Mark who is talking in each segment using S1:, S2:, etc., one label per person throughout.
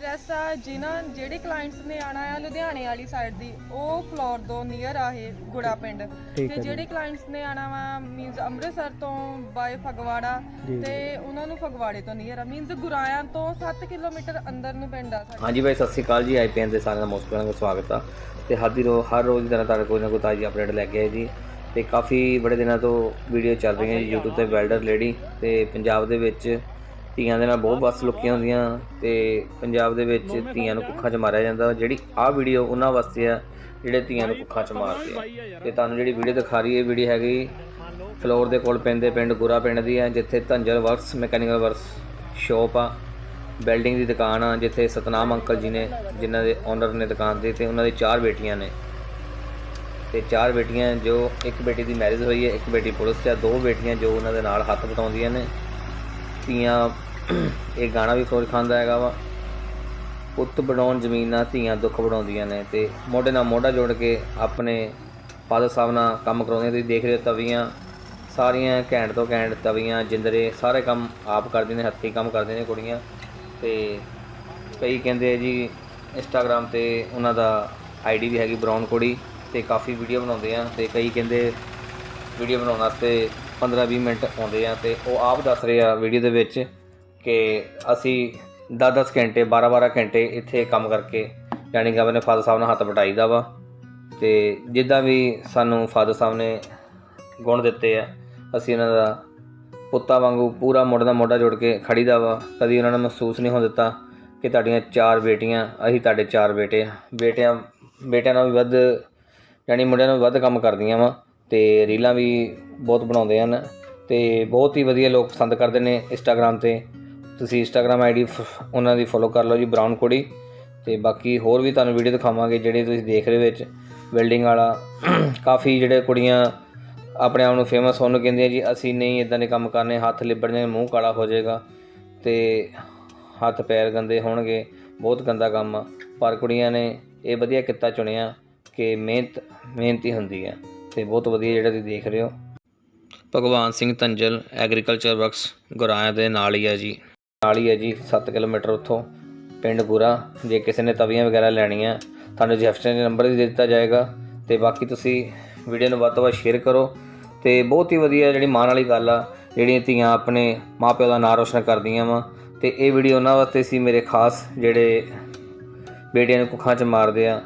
S1: Dress ਆ ਜਿਨ੍ਹਾਂ ਜਿਹੜੇ ਕਲਾਇੰਟਸ ਨੇ ਆਣਾ ਆ ਲੁਧਿਆਣੇ ਵਾਲੀ ਸਾਈਡ ਦੀ ਉਹ ਫਲੋਰ ਤੋਂ ਨੀਅਰ ਆ ਇਹ ਗੁੜਾ ਪਿੰਡ।
S2: ਹੈ
S1: ਤੇ। ਜਿਹੜੇ ਕਲਾਇੰਟਸ ਨੇ ਆਣਾ ਵਾ ਮੀਨਸ ਅੰਮ੍ਰਿਤਸਰ ਤੋਂ ਬਾਏ ਫਗਵਾੜਾ। ਤੇ ਉਹਨਾਂ ਨੂੰ ਫਗਵਾੜੇ ਤੋਂ ਨੀਅਰ ਆ। ਮੀਨਸ ਗੁਰਾਇਆਂ ਤੋਂ 7 ਕਿਲੋਮੀਟਰ ਅੰਦਰ ਨੂੰ ਪਿੰਡ ਆ ਸਾਡਾ।
S3: ਹਾਂਜੀ ਭਾਈ ਸਤਿ ਸ਼੍ਰੀ ਅਕਾਲ ਜੀ। ਆਈਪੀਐਨ ਦੇ ਸਾਰਿਆਂ ਦਾ ਮੋਸਟ ਦਾ ਸਵਾਗਤ ਆ। ਤੇ ਹਾਦੀ ਰੋ ਹਰ ਰੋਜ਼ ਦੀ ਤਰ੍ਹਾਂ ਤੁਹਾਡੇ ਕੋਈ ਨਾ ਕੋਈ ਤਾਜ਼ੀ ਅਪਡੇਟ ਲੈ ਕੇ ਆਏ ਜੀ। ਤੇ ਕਾਫੀ ਬੜੇ ਦਿਨਾਂ ਤੋਂ ਵੀਡੀਓ ਚੱਲ ਰਹੀਆਂ ਜੀ YouTube ਤੇ ਵੈਲਡਰ ਲੇਡੀ ਤੇ ਪੰਜਾਬ ਦੇ ਵਿੱਚ ਧੀਆਂ ਦੇ ਨਾਲ ਬਹੁਤ ਬਸ ਲੁਕੀਆਂ ਹੁੰਦੀਆਂ ਤੇ ਪੰਜਾਬ ਦੇ ਵਿੱਚ ਧੀਆਂ ਨੂੰ ਕੁੱਖਾਂ 'ਚ ਮਾਰਿਆ ਜਾਂਦਾ। ਜਿਹੜੀ ਆਹ ਵੀਡੀਓ ਉਹਨਾਂ ਵਾਸਤੇ ਆ ਜਿਹੜੇ ਧੀਆਂ ਨੂੰ ਕੁੱਖਾਂ 'ਚ ਮਾਰਦੇ ਆ। ਤੇ ਤੁਹਾਨੂੰ ਜਿਹੜੀ ਵੀਡੀਓ ਦਿਖਾ ਰਹੀ ਹੈ ਵੀਡੀਓ ਹੈਗੀ ਫਲੋਰ ਦੇ ਕੋਲ ਪੈਂਦੇ ਪਿੰਡ ਗੁਰਾ ਪਿੰਡ ਦੀ ਹੈ ਜਿੱਥੇ Dhanjal works mechanical works shop ਆ ਬਿਲਡਿੰਗ ਦੀ ਦੁਕਾਨ ਆ ਜਿੱਥੇ ਸਤਨਾਮ ਅੰਕਲ ਜੀ ਨੇ ਜਿਨ੍ਹਾਂ ਦੇ ਓਨਰ ਨੇ ਦੁਕਾਨ ਦੀ ਤੇ ਉਹਨਾਂ ਦੀ ਚਾਰ ਬੇਟੀਆਂ ਨੇ। ਤੇ ਚਾਰ ਬੇਟੀਆਂ ਜੋ ਇੱਕ ਬੇਟੀ ਦੀ ਮੈਰਿਜ ਹੋਈ ਹੈ ਇੱਕ ਬੇਟੀ ਪੁਲਿਸ 'ਚ ਆ ਦੋ ਬੇਟੀਆਂ ਜੋ ਉਹਨਾਂ ਦੇ ਨਾਲ ਹੱਥ ਵਟਾਉਂਦੀਆਂ ਨੇ। ਧੀਆਂ ਇਹ ਗਾਣਾ ਵੀ ਫਰੋਜ਼ ਖਾਂਦਾ ਹੈਗਾ ਵਾ। ਪੁੱਤ ਬਣਾਉਣ ਜ਼ਮੀਨਾਂ ਧੀਆਂ ਦੁੱਖ ਬਣਾਉਂਦੀਆਂ ਨੇ ਤੇ ਮੋਢੇ ਨਾਲ ਮੋਢਾ ਜੋੜ ਕੇ ਆਪਣੇ ਫਾਦਰ ਸਾਹਿਬ ਨਾਲ ਕੰਮ ਕਰਾਉਂਦੀਆਂ। ਤੁਸੀਂ ਦੇਖ ਰਹੇ ਹੋ ਤਵੀਆਂ, ਸਾਰੀਆਂ ਘੈਂਟ ਤੋਂ ਘੈਂਟ ਤਵੀਆਂ, ਜਿੰਦਰੇ, ਸਾਰੇ ਕੰਮ ਆਪ ਕਰਦੇ ਨੇ, ਹੱਥੀਂ ਕੰਮ ਕਰਦੇ ਨੇ ਕੁੜੀਆਂ। ਤੇ ਕਈ ਕਹਿੰਦੇ ਜੀ ਇੰਸਟਾਗ੍ਰam ਤੇ ਉਹਨਾਂ ਦਾ ਆਈਡੀ ਵੀ ਹੈਗੀ ਬ੍ਰਾਊਨ ਕੁੜੀ ਤੇ ਕਾਫੀ ਵੀਡੀਓ ਬਣਾਉਂਦੇ ਆ ਤੇ ਕਈ ਕਹਿੰਦੇ ਵੀਡੀਓ ਬਣਾਉਣ ਵਾਸਤੇ 15-20 ਮਿੰਟ ਆਉਂਦੇ ਆ ਤੇ ਉਹ ਆਪ ਦੱਸ ਰਹੇ ਆ ਵੀਡੀਓ ਦੇ ਵਿੱਚ। ਕਿ ਅਸੀਂ 10-10 ਘੰਟੇ 12-12 ਘੰਟੇ ਇੱਥੇ ਕੰਮ ਕਰਕੇ, ਯਾਨੀ ਕਿ ਆਪਣੇ ਫਾਦਰ ਸਾਹਿਬ ਨਾਲ ਹੱਥ ਵਟਾਈਦਾ ਵਾ। ਤੇ ਜਿੱਦਾਂ ਵੀ ਸਾਨੂੰ ਫਾਦਰ ਸਾਹਿਬ ਨੇ ਗੁਣ ਦਿੱਤੇ ਆ, ਅਸੀਂ ਇਹਨਾਂ ਦਾ ਪੁੱਤਾਂ ਵਾਂਗੂ ਪੂਰਾ ਮੋਢੇ ਦਾ ਮੋਢਾ ਜੋੜ ਕੇ ਖੜੀਦਾ ਵਾ। ਕਦੀ ਉਹਨਾਂ ਨੂੰ ਮਹਿਸੂਸ ਨਹੀਂ ਹੋਣ ਦਿੱਤਾ ਕਿ ਤੁਹਾਡੀਆਂ ਚਾਰ ਬੇਟੀਆਂ, ਅਸੀਂ ਤੁਹਾਡੇ ਚਾਰ ਬੇਟੇ ਆ। ਬੇਟਿਆਂ ਬੇਟਿਆਂ ਨਾਲ ਵੀ ਵੱਧ, ਯਾਨੀ ਮੁੰਡਿਆਂ ਨਾਲ ਵੀ ਵੱਧ ਕੰਮ ਕਰਦੀਆਂ ਵਾ ਤੇ ਰੀਲਾਂ ਵੀ ਬਹੁਤ ਬਣਾਉਂਦੇ ਹਨ ਤੇ ਬਹੁਤ ਹੀ ਵਧੀਆ ਲੋਕ ਪਸੰਦ ਕਰਦੇ ਨੇ ਇੰਸਟਾਗ੍ਰam ਤੇ। ਤੁਸੀਂ ਇੰਸਟਾਗ੍ਰam ਆਈਡੀ ਉਹਨਾਂ ਦੀ ਫੋਲੋ ਕਰ ਲਓ ਜੀ ਬ੍ਰਾਊਨ ਕੁੜੀ ਤੇ ਬਾਕੀ ਹੋਰ ਵੀ ਤੁਹਾਨੂੰ ਵੀਡੀਓ ਦਿਖਾਵਾਂਗੇ, ਜਿਹੜੇ ਤੁਸੀਂ ਦੇਖ ਰਹੇ ਵਿੱਚ। ਬਿਲਡਿੰਗ ਵਾਲਾ, ਕਾਫੀ ਜਿਹੜੇ ਕੁੜੀਆਂ ਆਪਣੇ ਆਪ ਨੂੰ ਫੇਮਸ ਹੋਣ ਨੂੰ ਕਹਿੰਦੀਆਂ ਜੀ, ਅਸੀਂ ਨਹੀਂ ਇਦਾਂ ਦੇ ਕੰਮ ਕਰਨੇ, ਹੱਥ ਲਿਬੜ ਜਾਣਗੇ ਮੂੰਹ ਕਾਲਾ ਹੋ ਜਾਏਗਾ। ਤੇ ਹੱਥ ਪੈਰ ਗੰਦੇ ਹੋਣਗੇ, ਬਹੁਤ ਗੰਦਾ ਕੰਮ ਆ। ਪਰ ਕੁੜੀਆਂ ਨੇ ਇਹ ਵਧੀਆ ਕਿੱਤਾ ਚੁਣਿਆ ਕਿ ਮਿਹਨਤ, ਮਿਹਨਤੀ ਹੁੰਦੀ ਹੈ ਤੇ ਬਹੁਤ ਵਧੀਆ ਜਿਹੜਾ ਤੁਸੀਂ ਦੇਖ ਰਹੇ ਹੋ। ਭਗਵਾਨ ਸਿੰਘ ਤੰਜਲ ਐਗਰੀਕਲਚਰ ਵਰਕਸ ਗੁਰਾਇਆ ਦੇ ਨਾਲ ਹੀ ਹੈ ਜੀ। ਨਾਲ ਹੀ ਹੈ ਜੀ 7 ਕਿਲੋਮੀਟਰ ਉੱਥੋਂ, ਪਿੰਡ ਗੁਰਾ। ਜੇ ਕਿਸੇ ਨੇ ਤਵੀਆਂ ਵਗੈਰਾ ਲੈਣੀਆਂ, ਤੁਹਾਨੂੰ ਜੈਫਸਨ ਦੇ ਨੰਬਰ ਵੀ ਦੇ ਦਿੱਤਾ ਜਾਏਗਾ। ਤੇ ਬਾਕੀ ਤੁਸੀਂ ਵੀਡੀਓ ਨੂੰ ਵੱਧ ਤੋਂ ਵੱਧ ਸ਼ੇਅਰ ਕਰੋ। ਤੇ ਬਹੁਤ ਹੀ ਵਧੀਆ ਜਿਹੜੀ ਮਾਣ ਵਾਲੀ ਗੱਲ ਆ, ਜਿਹੜੀਆਂ ਧੀਆਂ ਆਪਣੇ ਮਾਪਿਆਂ ਦਾ ਨਾਂ ਰੋਸ਼ਨ ਕਰਦੀਆਂ ਵਾ। ਤੇ ਇਹ ਵੀਡੀਓ ਉਹਨਾਂ ਵਾਸਤੇ ਸੀ ਮੇਰੇ ਖਾਸ, ਜਿਹੜੇ ਬੇਟੀਆਂ ਨੂੰ ਕੁੱਖਾਂ 'ਚ ਮਾਰਦੇ ਆ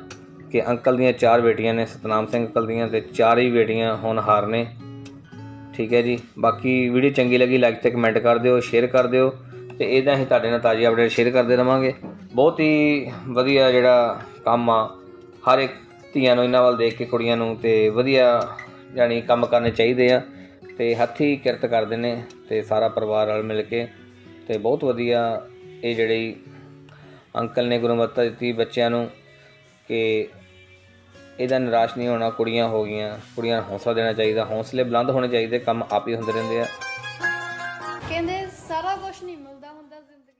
S3: ਕਿ ਅੰਕਲ ਦੀਆਂ ਚਾਰ ਬੇਟੀਆਂ ਨੇ, ਸਤਨਾਮ ਸਿੰਘ ਅੰਕਲ ਦੀਆਂ ਤੇ ਚਾਰ ਹੀ ਬੇਟੀਆਂ ਹੋਣਹਾਰ ਨੇ। ਠੀਕ ਹੈ ਜੀ। ਬਾਕੀ ਵੀਡੀਓ ਚੰਗੀ ਲੱਗੀ ਲਾਈਕ ਤੇ ਕਮੈਂਟ ਕਰ ਦਿਓ ਸ਼ੇਅਰ ਕਰ ਦਿਓ। ਤੇ ਇਦਾਂ ਹੀ ਤੁਹਾਡੇ ਨਾਲ ਤਾਜ਼ੀ ਅਪਡੇਟ ਸ਼ੇਅਰ ਕਰਦੇ ਰਵਾਂਗੇ। ਬਹੁਤ ਹੀ ਵਧੀਆ ਜਿਹੜਾ ਕੰਮ ਆ, ਹਰ ਇੱਕ ਧੀਆਂ ਨੂੰ ਇਹਨਾਂ ਵੱਲ ਦੇਖ ਕੇ, ਕੁੜੀਆਂ ਨੂੰ ਤੇ ਵਧੀਆ ਯਾਨੀ ਕੰਮ ਕਰਨੇ ਚਾਹੀਦੇ ਆ। ਤੇ ਹੱਥੀ ਕਿਰਤ ਕਰਦੇ ਨੇ ਤੇ ਸਾਰਾ ਪਰਿਵਾਰ ਨਾਲ ਮਿਲ ਕੇ ਤੇ ਬਹੁਤ ਵਧੀਆ ਇਹ ਜਿਹੜੀ ਅੰਕਲ ਨੇ ਗੁਣਵੱਤਾ ਦਿੱਤੀ ਬੱਚਿਆਂ ਨੂੰ ਕਿ ਇਹਦਾ ਨਿਰਾਸ਼ ਨਹੀਂ ਹੋਣਾ, ਕੁੜੀਆਂ ਹੋ ਗਈਆਂ, ਕੁੜੀਆਂ ਨੂੰ ਹੌਸਲਾ ਦੇਣਾ ਚਾਹੀਦਾ, ਹੌਸਲੇ ਬੁਲੰਦ ਹੋਣੇ ਚਾਹੀਦੇ, ਕੰਮ ਆਪ ਹੀ ਹੁੰਦੇ ਰਹਿੰਦੇ ਆ।
S4: ਕਹਿੰਦੇ ਸਾਰਾ